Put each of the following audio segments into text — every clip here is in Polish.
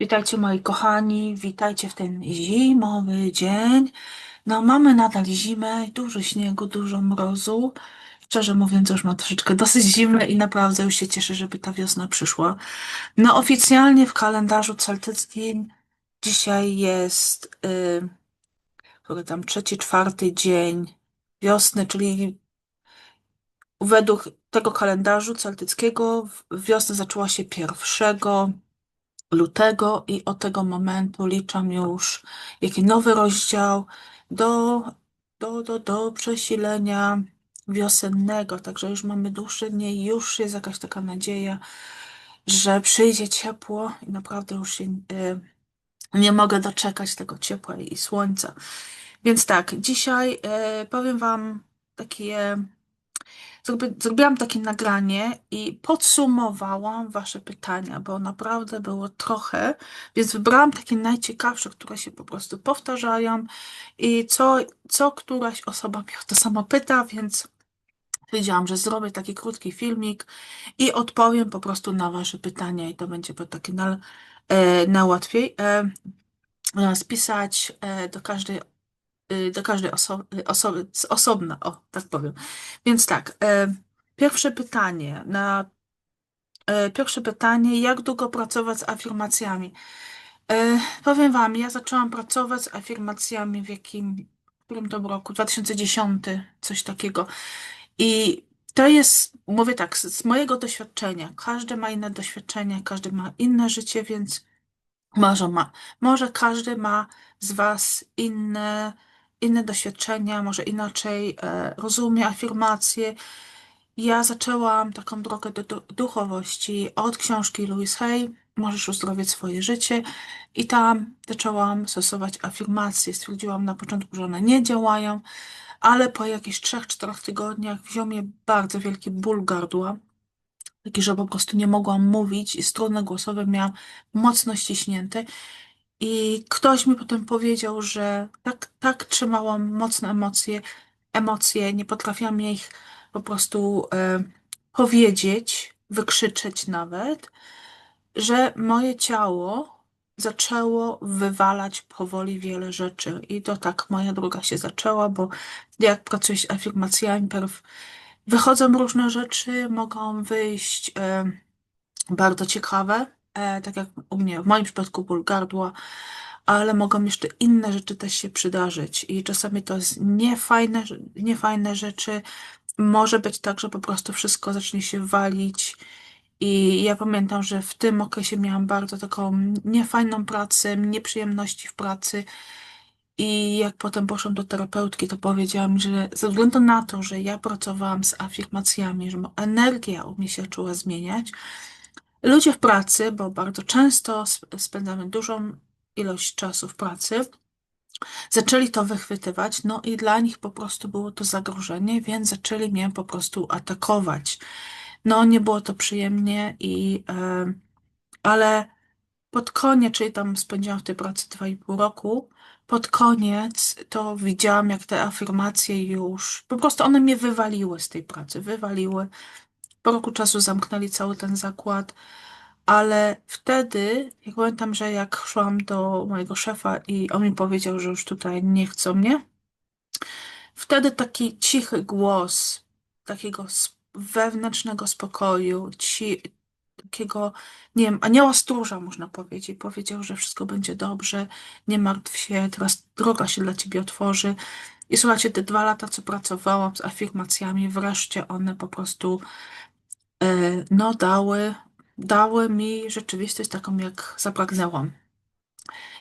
Witajcie moi kochani, witajcie w ten zimowy dzień. No mamy nadal zimę, dużo śniegu, dużo mrozu. Szczerze mówiąc, już mam troszeczkę dosyć zimne i naprawdę już się cieszę, żeby ta wiosna przyszła. No oficjalnie w kalendarzu celtyckim dzisiaj jest, yy, tam trzeci, czwarty dzień wiosny, czyli według tego kalendarzu celtyckiego wiosna zaczęła się pierwszego lutego i od tego momentu liczam już jaki nowy rozdział do, do, do, do przesilenia wiosennego. Także już mamy dłuższe dni, już jest jakaś taka nadzieja, że przyjdzie ciepło i naprawdę już się y, nie mogę doczekać tego ciepła i słońca. Więc tak, dzisiaj y, powiem Wam takie Zrobiłam takie nagranie i podsumowałam Wasze pytania, bo naprawdę było trochę, więc wybrałam takie najciekawsze, które się po prostu powtarzają i co, co któraś osoba mnie o to samo pyta, więc powiedziałam, że zrobię taki krótki filmik i odpowiem po prostu na Wasze pytania i to będzie takie na, e, na łatwiej. E, spisać e, do każdej do każdej osoby, osoby z osobna, o, tak powiem. Więc tak, e, pierwsze pytanie, na pierwsze pytanie, jak długo pracować z afirmacjami? Powiem Wam, ja zaczęłam pracować z afirmacjami w jakim, w którym to roku? 2010, coś takiego. I to jest, mówię tak, z, z mojego doświadczenia, każdy ma inne doświadczenie, każdy ma inne życie, więc może ma, może każdy ma z Was inne inne doświadczenia, może inaczej e, rozumie afirmacje. Ja zaczęłam taką drogę do, duchowości od książki Louise Hay, Możesz uzdrowić swoje życie i tam zaczęłam stosować afirmacje. Stwierdziłam na początku, że one nie działają, ale po jakichś 3-4 tygodniach wziął mnie bardzo wielki ból gardła, taki, że po prostu nie mogłam mówić i struny głosowe miałam mocno ściśnięte i ktoś mi potem powiedział, że tak, tak trzymałam mocne emocje, emocje, nie potrafiłam ich po prostu e, powiedzieć, wykrzyczeć nawet, że moje ciało zaczęło wywalać powoli wiele rzeczy. I to tak moja droga się zaczęła, bo jak pracuję z afirmacjami, wychodzą różne rzeczy, mogą wyjść e, bardzo ciekawe, e, tak jak u mnie, w moim przypadku ból gardła, ale mogą jeszcze inne rzeczy też się przydarzyć i czasami to jest niefajne, niefajne rzeczy. Może być tak, że po prostu wszystko zacznie się walić. I ja pamiętam, że w tym okresie miałam bardzo taką niefajną pracę, nieprzyjemności w pracy. I jak potem poszłam do terapeutki, to powiedziałam, że ze względu na to, że ja pracowałam z afirmacjami, że energia u mnie się zaczęła zmieniać, Ludzie w pracy, bo bardzo często spędzamy dużą ilość czasu w pracy, zaczęli to wychwytywać, no i dla nich po prostu było to zagrożenie, więc zaczęli mnie po prostu atakować. No, nie było to przyjemnie, i, e, ale pod koniec, czyli tam spędziłam w tej pracy 2,5 roku, pod koniec to widziałam, jak te afirmacje już, po prostu one mnie wywaliły z tej pracy, wywaliły po roku czasu zamknęli cały ten zakład, ale wtedy, jak pamiętam, że jak szłam do mojego szefa i on mi powiedział, że już tutaj nie chcą mnie, wtedy taki cichy głos takiego wewnętrznego spokoju, ci, takiego, nie wiem, anioła stróża można powiedzieć, powiedział, że wszystko będzie dobrze, nie martw się, teraz droga się dla ciebie otworzy. I słuchajcie, te dwa lata, co pracowałam z afirmacjami, wreszcie one po prostu no dały, dały mi rzeczywistość taką, jak zapragnęłam.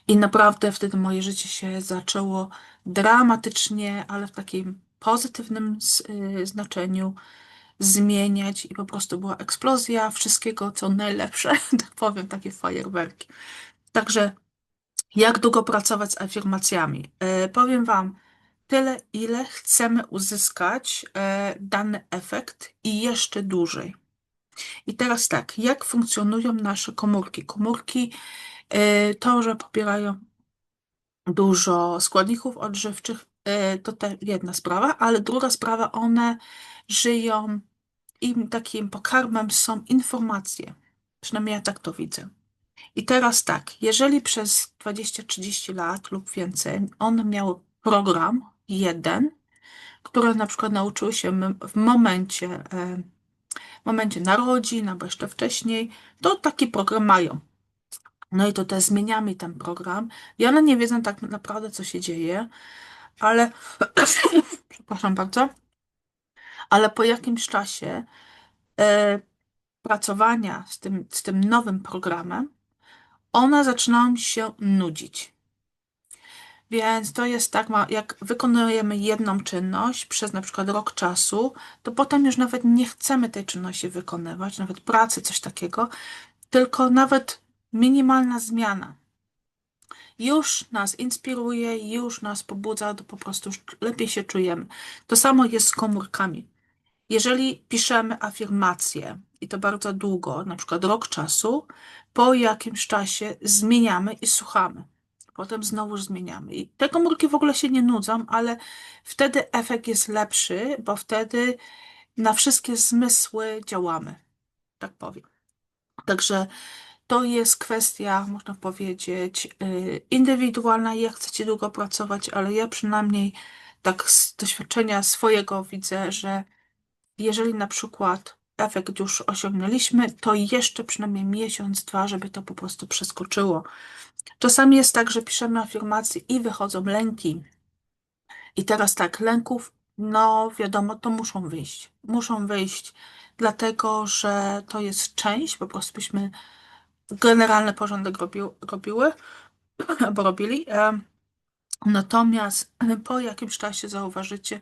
I naprawdę wtedy moje życie się zaczęło dramatycznie, ale w takim pozytywnym y, znaczeniu zmieniać i po prostu była eksplozja wszystkiego, co najlepsze, tak powiem, takie fajerwerki. Także jak długo pracować z afirmacjami? E, powiem Wam tyle, ile chcemy uzyskać e, dany efekt i jeszcze dłużej. I teraz tak, jak funkcjonują nasze komórki? Komórki y, to, że pobierają dużo składników odżywczych, y, to jedna sprawa, ale druga sprawa, one żyją, im takim pokarmem są informacje. Przynajmniej ja tak to widzę. I teraz tak, jeżeli przez 20-30 lat lub więcej on miał program jeden, który na przykład nauczył się w momencie, e, momencie narodzin albo jeszcze wcześniej, to taki program mają. No i tutaj zmieniamy ten program i one nie wiedzą tak naprawdę, co się dzieje, ale przepraszam bardzo, ale po jakimś czasie e, pracowania z tym, z tym nowym programem, one zaczynają się nudzić. Więc to jest tak, jak wykonujemy jedną czynność przez na przykład rok czasu, to potem już nawet nie chcemy tej czynności wykonywać, nawet pracy, coś takiego, tylko nawet minimalna zmiana już nas inspiruje, już nas pobudza, to po prostu lepiej się czujemy. To samo jest z komórkami. Jeżeli piszemy afirmacje i to bardzo długo, na przykład rok czasu, po jakimś czasie zmieniamy i słuchamy. Potem znowu zmieniamy. I te komórki w ogóle się nie nudzą, ale wtedy efekt jest lepszy, bo wtedy na wszystkie zmysły działamy. Tak powiem. Także to jest kwestia, można powiedzieć, y, indywidualna. Jak chcecie długo pracować, ale ja przynajmniej tak z doświadczenia swojego widzę, że jeżeli na przykład efekt już osiągnęliśmy, to jeszcze przynajmniej miesiąc, dwa, żeby to po prostu przeskoczyło. Czasami jest tak, że piszemy afirmacje i wychodzą lęki. I teraz tak, lęków, no wiadomo, to muszą wyjść. Muszą wyjść, dlatego że to jest część, po prostu byśmy generalny porządek robił, robiły, albo robili. Natomiast po jakimś czasie zauważycie,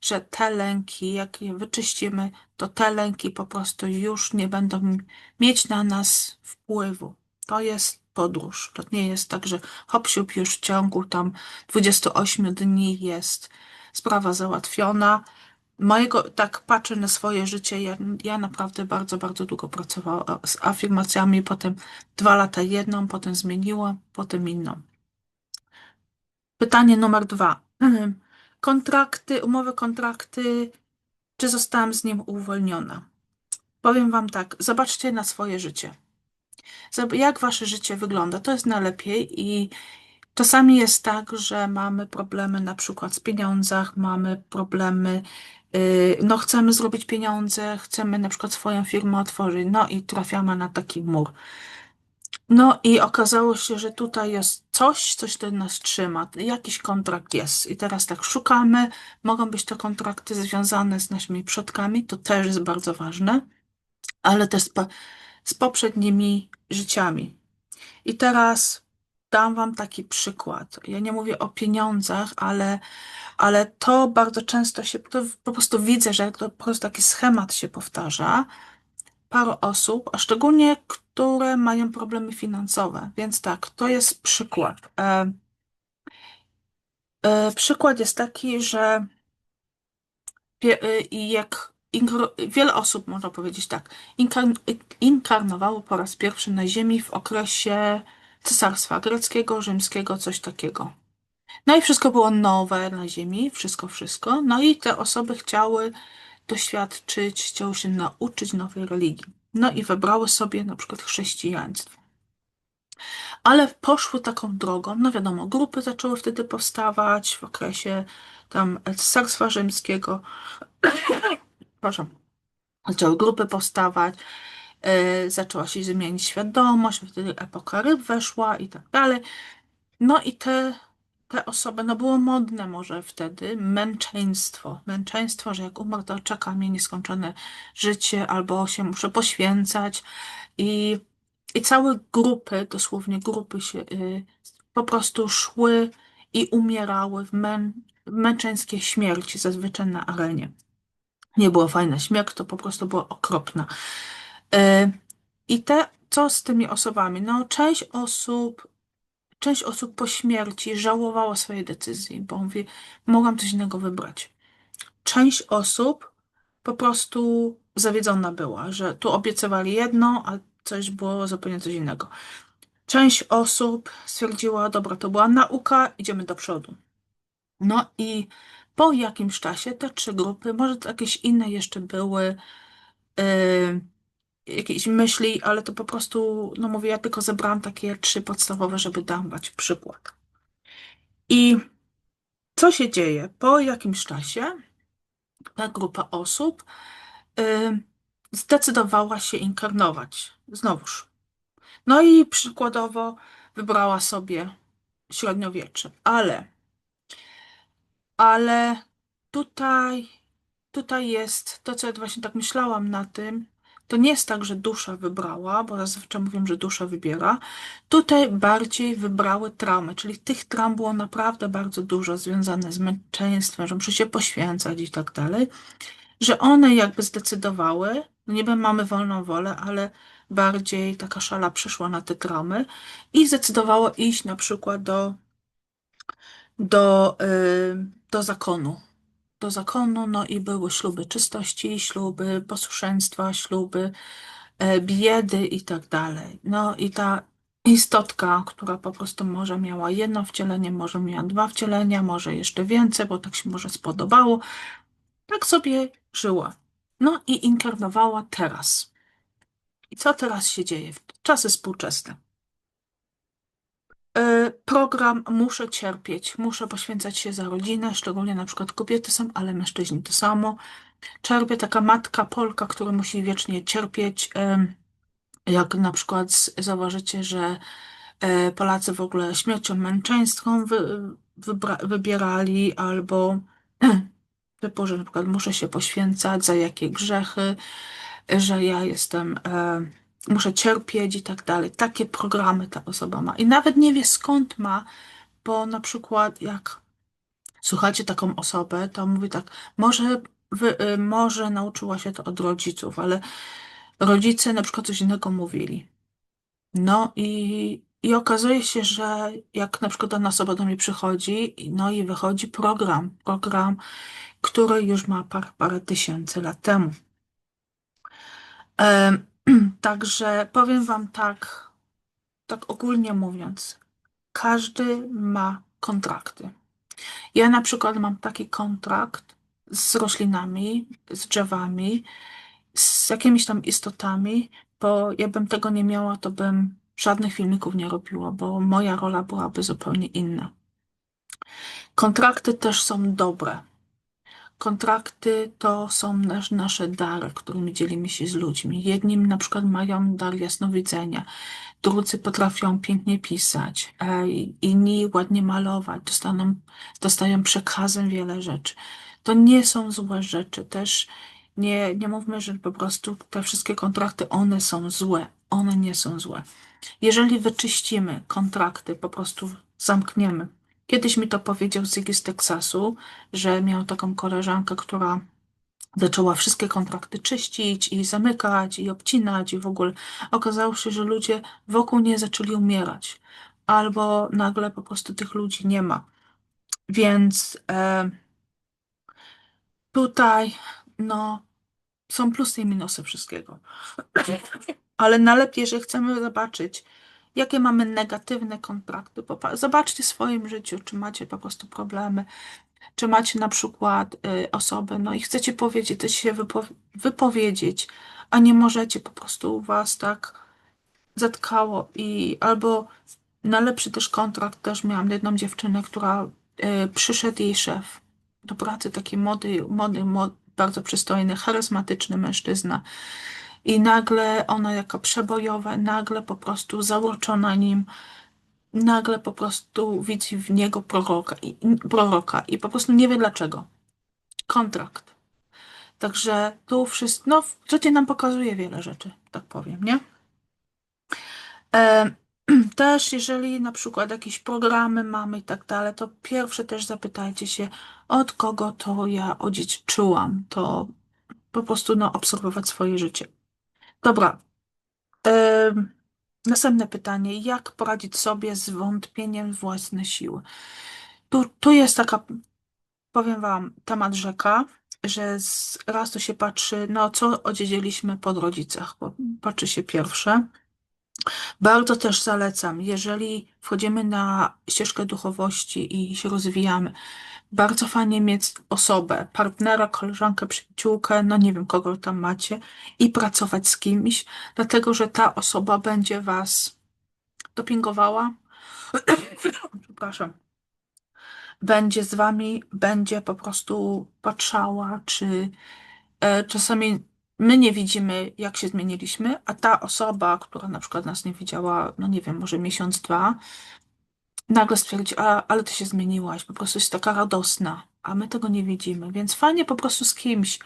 że te lęki, jak je wyczyścimy, to te lęki po prostu już nie będą mieć na nas wpływu. To jest podróż. To nie jest tak, że hop siup już w ciągu tam 28 dni jest sprawa załatwiona mojego, tak patrzę na swoje życie, ja, ja naprawdę bardzo, bardzo długo pracowałam z afirmacjami, potem dwa lata jedną, potem zmieniłam, potem inną. Pytanie numer dwa. Kontrakty, umowy kontrakty, czy zostałam z nim uwolniona? Powiem Wam tak, zobaczcie na swoje życie. Jak Wasze życie wygląda, to jest najlepiej i czasami jest tak, że mamy problemy na przykład z pieniądzach, mamy problemy Y, no chcemy zrobić pieniądze, chcemy na przykład swoją firmę otworzyć, no i trafiamy na taki mur. No i okazało się, że tutaj jest coś, coś to nas trzyma, jakiś kontrakt jest. I teraz tak szukamy, mogą być to kontrakty związane z naszymi przodkami, to też jest bardzo ważne, ale też z poprzednimi życiami. I teraz dam Wam taki przykład. Ja nie mówię o pieniądzach, ale ale to bardzo często się, to po prostu widzę, że to po prostu taki schemat się powtarza. Parę osób, a szczególnie, które mają problemy finansowe. Więc tak, to jest przykład. E, e, przykład jest taki, że e, jak wiele osób, można powiedzieć tak, inkarnowało po raz pierwszy na Ziemi w okresie Cesarstwa Greckiego, Rzymskiego, coś takiego. No i wszystko było nowe na ziemi, wszystko, wszystko. No i te osoby chciały doświadczyć, chciały się nauczyć nowej religii. No i wybrały sobie na przykład chrześcijaństwo. Ale poszły taką drogą, no wiadomo, grupy zaczęły wtedy powstawać w okresie tam Cesarstwa Rzymskiego. Proszę. Zaczęły grupy powstawać, yy, zaczęła się zmieniać świadomość, wtedy epoka ryb weszła i tak dalej. No i te te osoby, no było modne może wtedy, męczeństwo. Męczeństwo, że jak umarł, to czeka mnie nieskończone życie, albo się muszę poświęcać. I, i całe grupy, dosłownie grupy się y, po prostu szły i umierały w, mę, męczeńskiej śmierci, zazwyczaj na arenie. Nie była fajna śmierć, to po prostu była okropna. Y, I te, co z tymi osobami? No, część osób Część osób po śmierci żałowała swojej decyzji, bo mówi, mogłam coś innego wybrać. Część osób po prostu zawiedzona była, że tu obiecywali jedno, a coś było zupełnie coś innego. Część osób stwierdziła, dobra, to była nauka, idziemy do przodu. No i po jakimś czasie te trzy grupy, może jakieś inne jeszcze były, yy, jakieś myśli, ale to po prostu, no mówię, ja tylko zebrałam takie trzy podstawowe, żeby dać przykład. I co się dzieje? Po jakimś czasie ta grupa osób y, zdecydowała się inkarnować. Znowuż. No i przykładowo wybrała sobie średniowiecze, ale, ale tutaj, tutaj jest to, co ja właśnie tak myślałam na tym, to nie jest tak, że dusza wybrała, bo zazwyczaj mówią, że dusza wybiera. Tutaj bardziej wybrały traumy, czyli tych traum było naprawdę bardzo dużo związane z męczeństwem, że muszę się poświęcać i tak dalej, że one jakby zdecydowały, no niby mamy wolną wolę, ale bardziej taka szala przyszła na te traumy i zdecydowało iść na przykład do, do, yy, do zakonu do zakonu, no i były śluby czystości, śluby posłuszeństwa, śluby e, biedy i tak dalej. No i ta istotka, która po prostu może miała jedno wcielenie, może miała dwa wcielenia, może jeszcze więcej, bo tak się może spodobało, tak sobie żyła. No i inkarnowała teraz. I co teraz się dzieje czasy współczesne? E, program muszę cierpieć, muszę poświęcać się za rodzinę, szczególnie na przykład kobiety są, ale mężczyźni to samo. Czerpie taka matka Polka, która musi wiecznie cierpieć. Jak na przykład zauważycie, że e, Polacy w ogóle śmiercią męczeńską wy, wybierali, albo typu, że na przykład muszę się poświęcać za jakie grzechy, że ja jestem muszę cierpieć i tak dalej. Takie programy ta osoba ma. I nawet nie wie skąd ma, bo na przykład jak słuchacie taką osobę, to mówi tak, może, wy, y, może nauczyła się to od rodziców, ale rodzice na przykład coś innego mówili. No i, i okazuje się, że jak na przykład dana osoba do mnie przychodzi, no i wychodzi program, program, który już ma par, parę tysięcy lat temu. Także powiem Wam tak, tak ogólnie mówiąc, każdy ma kontrakty. Ja na przykład mam taki kontrakt z roślinami, z drzewami, z jakimiś tam istotami, bo jakbym tego nie miała, to bym żadnych filmików nie robiła, bo moja rola byłaby zupełnie inna. Kontrakty też są dobre. Kontrakty to są nasz, nasze dary, którymi dzielimy się z ludźmi. Jedni na przykład mają dar jasnowidzenia, drudzy potrafią pięknie pisać, inni ładnie malować, dostaną, dostają przekazem wiele rzeczy. To nie są złe rzeczy. Też nie, nie mówmy, że po prostu te wszystkie kontrakty, one są złe. One nie są złe. Jeżeli wyczyścimy kontrakty, po prostu zamkniemy, Kiedyś mi to powiedział Ziggy z Teksasu, że miał taką koleżankę, która zaczęła wszystkie kontrakty czyścić i zamykać i obcinać i w ogóle okazało się, że ludzie wokół nie zaczęli umierać. Albo nagle po prostu tych ludzi nie ma. Więc e, tutaj no, są plusy i minusy wszystkiego. Ale najlepiej, że chcemy zobaczyć, jakie mamy negatywne kontrakty. Zobaczcie w swoim życiu, czy macie po prostu problemy, czy macie na przykład y, osobę, no i chcecie powiedzieć, chcecie się wypo wypowiedzieć, a nie możecie, po prostu was tak zatkało i albo najlepszy też kontrakt, też miałam jedną dziewczynę, która y, przyszedł jej szef do pracy, taki młody, młody, młody bardzo przystojny, charyzmatyczny mężczyzna i nagle ona jako przebojowa, nagle po prostu zauroczona nim, nagle po prostu widzi w niego proroka i, proroka i po prostu nie wie dlaczego. Kontrakt. Także tu wszystko, no życie nam pokazuje wiele rzeczy, tak powiem, nie? E, też jeżeli na przykład jakieś programy mamy i tak dalej, to pierwsze też zapytajcie się, od kogo to ja odziedziczyłam, to po prostu no, obserwować swoje życie. Dobra. następne pytanie. Jak poradzić sobie z wątpieniem w własne siły? Tu, tu jest taka, powiem Wam, temat rzeka, że z, raz to się patrzy, no co odziedzieliśmy po rodzicach, bo patrzy się pierwsze. Bardzo też zalecam, jeżeli wchodzimy na ścieżkę duchowości i się rozwijamy, Bardzo fajnie mieć osobę, partnera, koleżankę, przyjaciółkę, no nie wiem, kogo tam macie, i pracować z kimś, dlatego że ta osoba będzie was dopingowała. Przepraszam. Będzie z wami, będzie po prostu patrzała, czy e, czasami my nie widzimy, jak się zmieniliśmy, a ta osoba, która na przykład nas nie widziała, no nie wiem, może miesiąc, dwa, nagle stwierdzi, a, ale ty się zmieniłaś, po prostu jest taka radosna, a my tego nie widzimy, więc fajnie po prostu z kimś.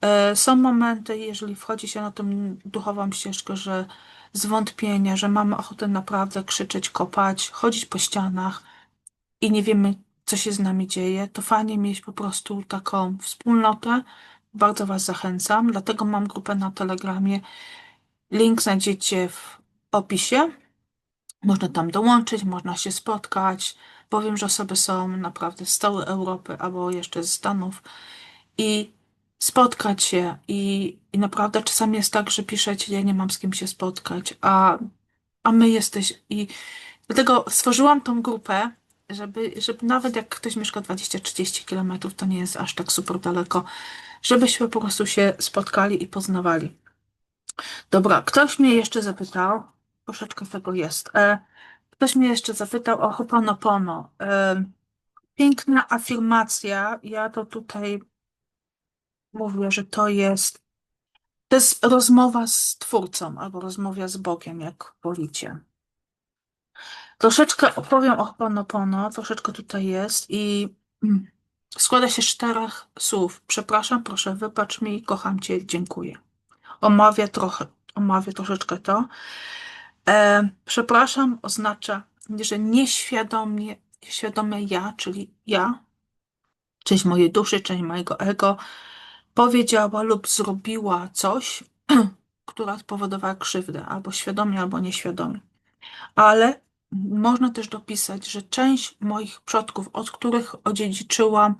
E, Są momenty, jeżeli wchodzi się na tą duchową ścieżkę, że zwątpienia, że mamy ochotę naprawdę krzyczeć, kopać, chodzić po ścianach i nie wiemy, co się z nami dzieje, to fajnie mieć po prostu taką wspólnotę. Bardzo Was zachęcam, dlatego mam grupę na Telegramie. Link znajdziecie w opisie. Można tam dołączyć, można się spotkać. Powiem, że osoby są naprawdę z całej Europy albo jeszcze z Stanów i spotkać się i, i naprawdę czasami jest tak, że piszecie, ja nie mam z kim się spotkać, a, a my jesteś i dlatego stworzyłam tą grupę, żeby, żeby nawet jak ktoś mieszka 20-30 kilometrów, to nie jest aż tak super daleko, żebyśmy po prostu się spotkali i poznawali. Dobra, ktoś mnie jeszcze zapytał, troszeczkę tego jest, e, ktoś mnie jeszcze zapytał o Ho'oponopono. E, piękna afirmacja, ja to tutaj mówię, że to jest to jest rozmowa z Twórcą albo rozmowa z Bogiem, jak wolicie. Troszeczkę opowiem o Ho'oponopono, troszeczkę tutaj jest i mm, składa się z czterech słów. Przepraszam, proszę, wybacz mi, kocham Cię, dziękuję. Omawia trochę, omawia troszeczkę to. E, przepraszam oznacza, że nieświadomie, świadome ja, czyli ja, część mojej duszy, część mojego ego, powiedziała lub zrobiła coś, która spowodowała krzywdę, albo świadomie, albo nieświadomie. Ale można też dopisać, że część moich przodków, od których odziedziczyłam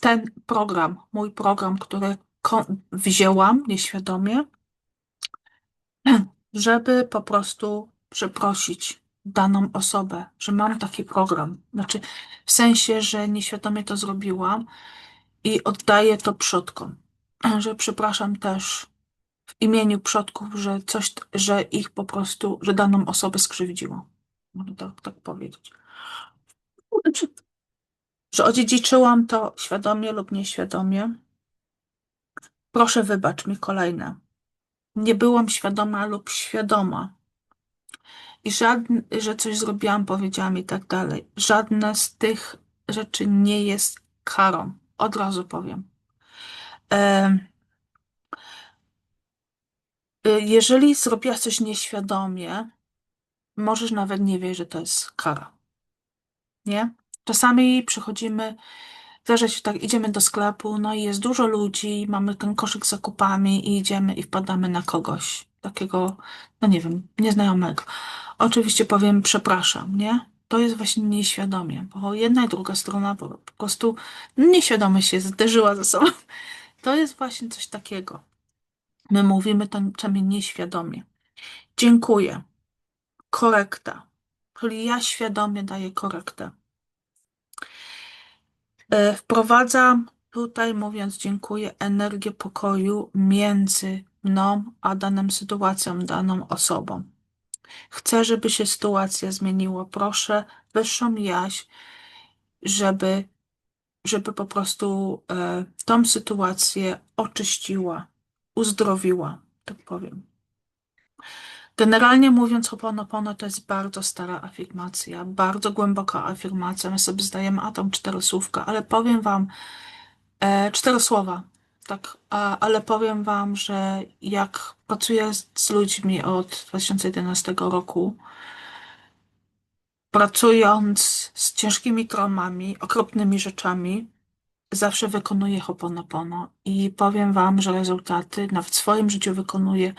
ten program, mój program, który wzięłam nieświadomie, żeby po prostu przeprosić daną osobę, że mam taki program. Znaczy, w sensie, że nieświadomie to zrobiłam i oddaję to przodkom. Że przepraszam też w imieniu przodków, że coś, że ich po prostu, że daną osobę skrzywdziło. Można tak, tak powiedzieć. Że odziedziczyłam to świadomie lub nieświadomie. Proszę wybacz mi kolejne. Nie byłam świadoma lub świadoma. I żadne, że coś zrobiłam, powiedziałam i tak dalej. Żadne z tych rzeczy nie jest karą. Od razu powiem. Y, jeżeli zrobiłaś coś nieświadomie, możesz nawet nie wiedzieć, że to jest kara. Nie? Czasami przychodzimy, zdarza się tak, idziemy do sklepu, no i jest dużo ludzi, mamy ten koszyk z zakupami i idziemy i wpadamy na kogoś takiego, no nie wiem, nieznajomego. Oczywiście powiem przepraszam, nie? To jest właśnie nieświadomie, bo jedna i druga strona po, prostu nieświadomie się zderzyła ze sobą. To jest właśnie coś takiego. My mówimy to czasami nieświadomie. Dziękuję. Korekta. Czyli ja świadomie daję korektę. E, wprowadzam tutaj, mówiąc dziękuję, energię pokoju między mną a daną sytuacją, daną osobą. Chcę, żeby się sytuacja zmieniła. Proszę wyższą jaź, żeby, żeby po prostu e, tą sytuację oczyściła, uzdrowiła, tak powiem. Generalnie mówiąc, Ho'oponopono to jest bardzo stara afirmacja, bardzo głęboka afirmacja. My sobie zdajemy atom cztery słówka, ale powiem wam, e, cztery słowa, tak, a, ale powiem wam, że jak pracuję z, z ludźmi od 2011 roku, pracując z ciężkimi traumami, okropnymi rzeczami, zawsze wykonuję Ho'oponopono. I powiem wam, że rezultaty nawet w swoim życiu wykonuję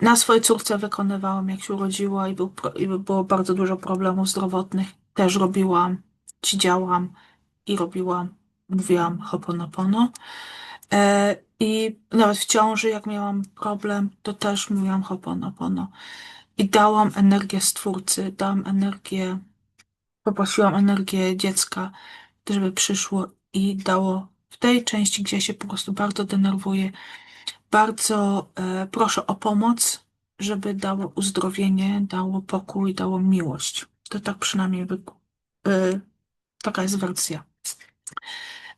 na swojej córce wykonywałam, jak się urodziła i, był, i było bardzo dużo problemów zdrowotnych. Też robiłam, siedziałam i robiłam, mówiłam hoponopono. E, I nawet w ciąży, jak miałam problem, to też mówiłam hoponopono. I dałam energię Stwórcy, dałam energię, poprosiłam energię dziecka żeby przyszło i dało w tej części, gdzie się po prostu bardzo denerwuję, bardzo e, proszę o pomoc, żeby dało uzdrowienie, dało pokój, dało miłość. To tak przynajmniej wy... e, taka jest wersja.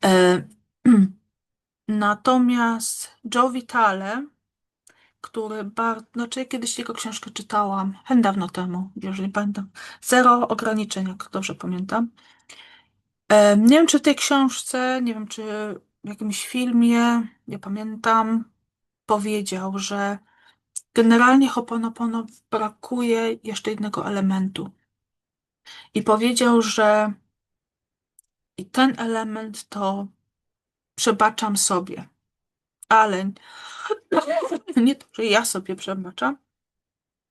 E, natomiast Joe Vitale, który bardzo, znaczy kiedyś jego książkę czytałam, dawno temu, nie pamiętam, Zero ograniczeń, jak dobrze pamiętam. Nie wiem, czy w tej książce, nie wiem, czy w jakimś filmie, nie pamiętam, powiedział, że generalnie Ho'oponopono brakuje jeszcze jednego elementu. I powiedział, że i ten element to przebaczam sobie. Ale nie to, że ja sobie przebaczam,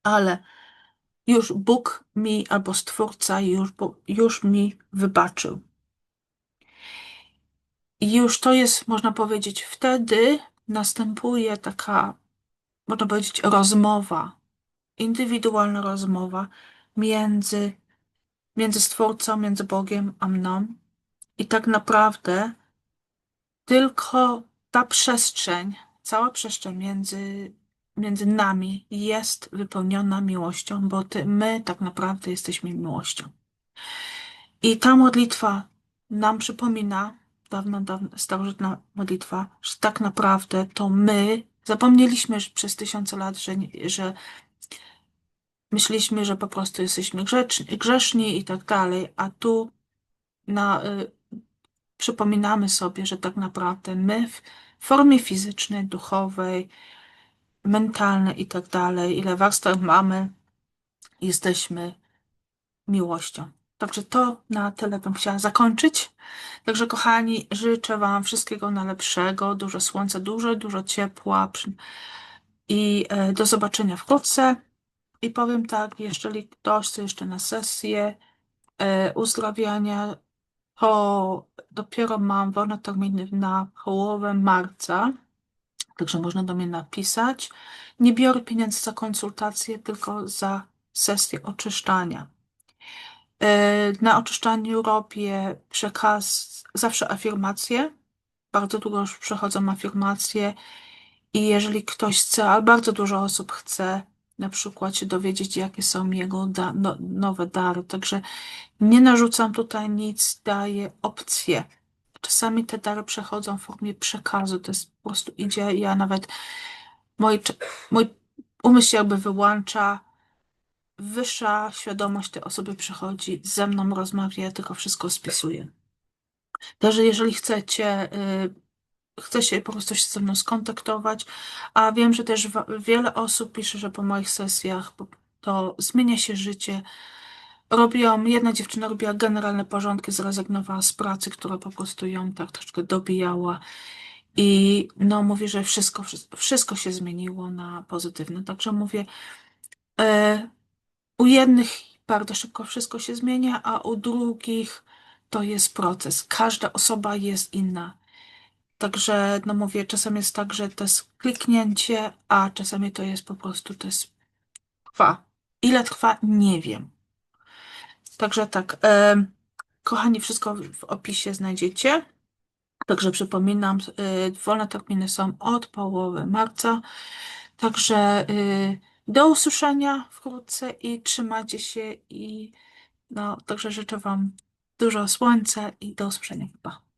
ale już Bóg mi albo Stwórca już, już mi wybaczył. I już to jest, można powiedzieć, wtedy następuje taka, można powiedzieć, rozmowa, indywidualna rozmowa między, między Stwórcą, między Bogiem a mną. I tak naprawdę tylko ta przestrzeń, cała przestrzeń między, między nami jest wypełniona miłością, bo ty, my tak naprawdę jesteśmy miłością. I ta modlitwa nam przypomina, dawna, dawna starożytna modlitwa, że tak naprawdę to my zapomnieliśmy przez tysiące lat, że, że myśleliśmy, że po prostu jesteśmy grzeczni, grzeszni i tak dalej, a tu na, y, przypominamy sobie, że tak naprawdę my w formie fizycznej, duchowej, mentalnej i tak dalej, ile warstw mamy, jesteśmy miłością. Także to na tyle bym chciała zakończyć. Także kochani, życzę Wam wszystkiego najlepszego, dużo słońca, dużo, dużo ciepła i e, do zobaczenia wkrótce. I powiem tak, jeżeli ktoś chce jeszcze na sesję e, uzdrawiania, to dopiero mam wolne terminy na połowę marca, także można do mnie napisać. Nie biorę pieniędzy za konsultację, tylko za sesję oczyszczania. E, na oczyszczaniu robię przekaz, zawsze afirmacje. Bardzo długo już przechodzą afirmacje i jeżeli ktoś chce, ale bardzo dużo osób chce na przykład się dowiedzieć, jakie są jego da no, nowe dary. Także nie narzucam tutaj nic, daję opcje. Czasami te dary przechodzą w formie przekazu. To jest po prostu idzie, ja nawet mój, mój umysł jakby wyłącza wyższa świadomość tej osoby przychodzi, ze mną rozmawia, tylko wszystko spisuję. Także jeżeli chcecie, y, chce się po prostu się ze mną skontaktować, a wiem, że też wiele osób pisze, że po moich sesjach to zmienia się życie. Robiłam, jedna dziewczyna robiła generalne porządki, zrezygnowała z pracy, która po prostu ją tak troszkę dobijała. I no mówi, że wszystko, wszystko się zmieniło na pozytywne. Także mówię, y, u jednych bardzo szybko wszystko się zmienia, a u drugich to jest proces. Każda osoba jest inna. Także, no mówię, czasem jest tak, że to jest kliknięcie, a czasami to jest po prostu, to jest trwa. Ile trwa? Nie wiem. Także tak, e, kochani, wszystko w opisie znajdziecie. Także przypominam, e, wolne terminy są od połowy marca. Także e, do usłyszenia wkrótce i trzymajcie się i no, także życzę Wam dużo słońca i do usłyszenia chyba.